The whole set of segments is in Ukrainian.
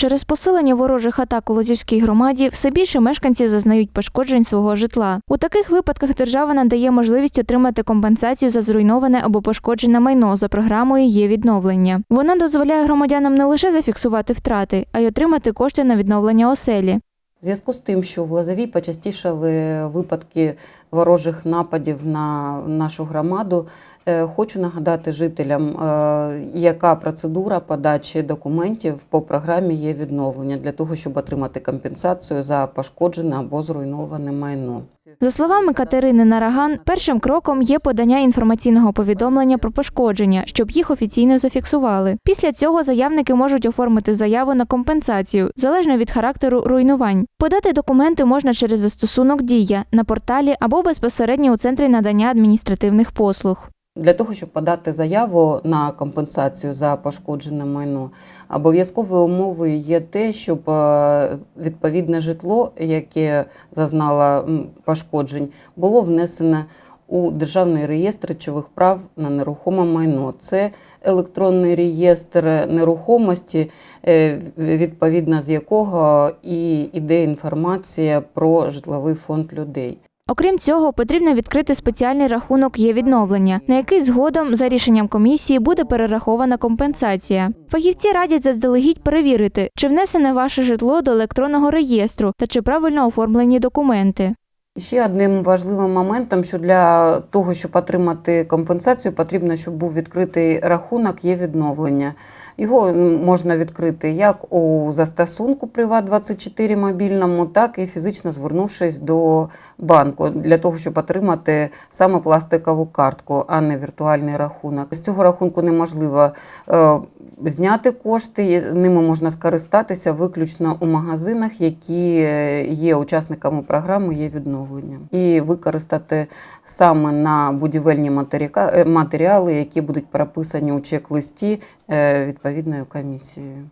Через посилення ворожих атак у Лозівській громаді все більше мешканців зазнають пошкоджень свого житла. У таких випадках держава надає можливість отримати компенсацію за зруйноване або пошкоджене майно за програмою є відновлення. Вона дозволяє громадянам не лише зафіксувати втрати, а й отримати кошти на відновлення оселі. В зв'язку з тим, що в Лозовій почастішали випадки ворожих нападів на нашу громаду, е, хочу нагадати жителям, е, яка процедура подачі документів по програмі є відновлення для того, щоб отримати компенсацію за пошкоджене або зруйноване майно. За словами Катерини Нараган, першим кроком є подання інформаційного повідомлення про пошкодження, щоб їх офіційно зафіксували. Після цього заявники можуть оформити заяву на компенсацію залежно від характеру руйнувань. Подати документи можна через застосунок Дія на порталі або безпосередньо у центрі надання адміністративних послуг. Для того, щоб подати заяву на компенсацію за пошкоджене майно, обов'язковою умовою є те, щоб е, відповідне житло, яке зазнало пошкоджень, було внесене у Державний реєстр речових прав на нерухоме майно. Це електронний реєстр нерухомості, е, відповідно з якого і йде інформація про житловий фонд людей. Окрім цього, потрібно відкрити спеціальний рахунок є відновлення, на який згодом за рішенням комісії буде перерахована компенсація. Фахівці радять заздалегідь перевірити, чи внесене ваше житло до електронного реєстру та чи правильно оформлені документи. Ще одним важливим моментом, що для того, щоб отримати компенсацію, потрібно, щоб був відкритий рахунок, є відновлення. Його можна відкрити як у застосунку Приват24 мобільному, так і фізично звернувшись до банку для того, щоб отримати саме пластикову картку, а не віртуальний рахунок. З цього рахунку неможливо е, зняти кошти, ними можна скористатися виключно у магазинах, які е, є учасниками програми є відновлення, і використати саме на будівельні е, матеріали, які будуть прописані у чек-листі е, відповідною комісією.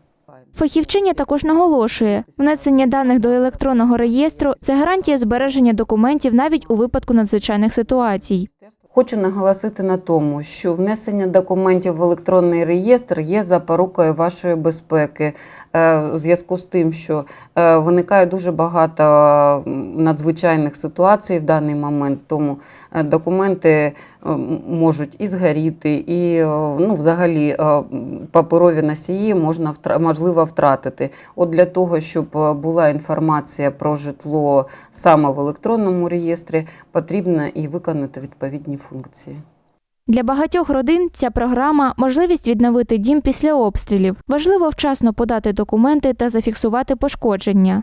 Фахівчиня також наголошує, внесення даних до електронного реєстру це гарантія збереження документів навіть у випадку надзвичайних ситуацій. Хочу наголосити на тому, що внесення документів в електронний реєстр є запорукою вашої безпеки. в У зв'язку з тим, що е, виникає дуже багато надзвичайних ситуацій в даний момент, тому е, документи е, можуть і згоріти, і е, ну, взагалі е, паперові носії можна можливо втратити. От для того, щоб е, була інформація про житло саме в електронному реєстрі, потрібно і виконати відповідні функції. Для багатьох родин ця програма можливість відновити дім після обстрілів. Важливо вчасно подати документи та зафіксувати пошкодження.